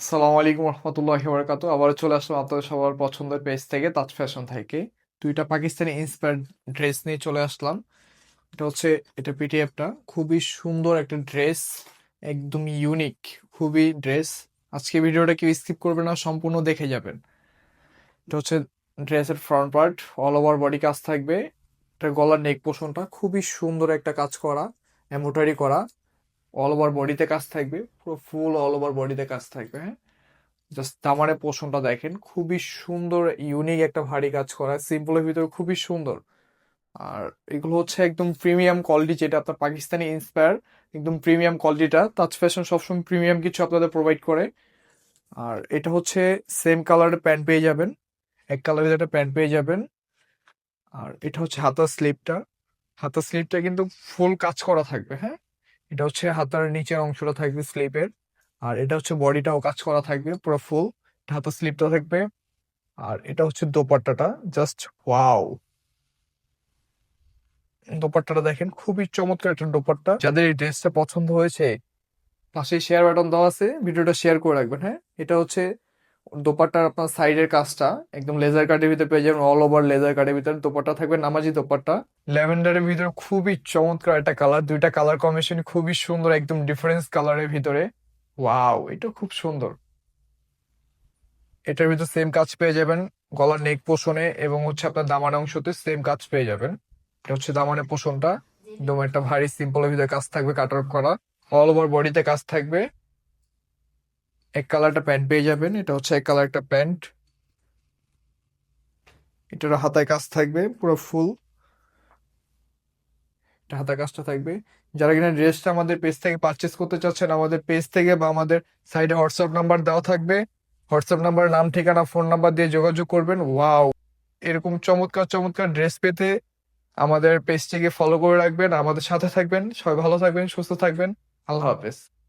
আসসালামু আলাইকুম রহমতুল্লাহি বারাকাতু আবারও চলে আসলাম আপনাদের সবার পছন্দের পেজ থেকে তাজ ফ্যাশন থেকে। দুইটা পাকিস্তানি ইন্সপায়ার্ড ড্রেস নিয়ে চলে আসলাম। এটা হচ্ছে, এটা পিটিএফটা খুবই সুন্দর একটা ড্রেস একদম ইউনিক খুবই ড্রেস আজকে ভিডিওটা কেউ স্কিপ করবে না, সম্পূর্ণ দেখে যাবেন। এটা হচ্ছে ড্রেসের front part all over body কাজ থাকবে। এটা গলার নেক পোর্শনটা খুবই সুন্দর একটা কাজ করা এমব্রয়ডারি করা। অল ওভার বডিতে কাজ থাকবে, পুরো ফুল অল ওভার বডিতে কাজ থাকবে হ্যাঁ? জাস্ট দামানের পোষণটা দেখেন, খুবই সুন্দর ইউনিক একটা ভারী কাজ করা সিম্পলের ভিতরে খুবই সুন্দর। আর এগুলো হচ্ছে একদম প্রিমিয়াম কোয়ালিটি যেটা আপনার পাকিস্তানি ইন্সপায়ার একদম প্রিমিয়াম কোয়ালিটিটা তাজ ফ্যাশন সবসময় প্রিমিয়াম কিছু আপনাদের প্রোভাইড করে। আর এটা হচ্ছে সেম কালারের প্যান্ট পেয়ে যাবেন, এক কালারের একটা প্যান্ট পেয়ে যাবেন। আর এটা হচ্ছে হাতার স্লিপটা হাতার স্লিপটা কিন্তু ফুল কাজ করা থাকবে হ্যাঁ? এটা হচ্ছে হাতার নিচের অংশটা থাকবে স্লিপের আর এটা হচ্ছে বডিটাও কাজ করা থাকবে পুরো ফুল হাতার স্লিপটা থাকবে, আর এটা হচ্ছে দোপাট্টাটা জাস্ট ওয়াও দোপাট্টাটা দেখেন, খুবই চমৎকার একটা দোপাট্টা। যাদের এই ড্রেসটা পছন্দ হয়েছে পাশে শেয়ার বাটন দেওয়া আছে, ভিডিওটা শেয়ার করে রাখবেন হ্যাঁ? এটা হচ্ছে দোপাট্টার আপনার সাইডের কাজটা, একদম লেজার কাটের ভিতরে পেয়ে যাবেন অল ওভার লেজার কাটের ভিতরে। দোপাট্টা থাকবে নামাজি দোপাট্টা। ল্যাভেন্ডারের ভিতরে খুবই চমৎকার একটা কালার দুইটা কালার কম্বিনেশন খুবই সুন্দর, একদম ডিফারেন্স কালারের ভিতরে। ওয়াও এটা খুব সুন্দর। এটার ভিতরে সেম কাজ পেয়ে যাবেন গলার নেক পোষণে এবং হচ্ছে আপনার দামান অংশতে সেম কাজ পেয়ে যাবেন। এটা হচ্ছে দামানের পোষণটা একদম একটা ভারী সিম্পলের ভিতরে কাজ থাকবে কাট অফ করা। অল ওভার বডিতে কাজ থাকবে। এক কালারটা প্যান্ট পেয়ে যাবেন, এটা হচ্ছে এক কালার একটা প্যান্ট। এটার হাতায় কাজ থাকবে, পুরো ফুল। এটা হাতায় কাজটা থাকবে। যারা কিনা ড্রেসটা আমাদের পেজ থেকে পারচেস করতে চাচ্ছেন, আমাদের পেজ থেকে বা আমাদের সাইডে হোয়াটসঅ্যাপ নাম্বার দেওয়া থাকবে। হোয়াটসঅ্যাপ নাম্বার, নাম, ঠিকানা, ফোন নাম্বার দিয়ে যোগাযোগ করবেন। ওয়াও! এরকম চমৎকার চমৎকার ড্রেস পেতে আমাদের পেজটিকে ফলো করে রাখবেন। আমাদের সাথে থাকবেন। সবাই ভালো থাকবেন, সুস্থ থাকবেন। আল্লাহ হাফেজ।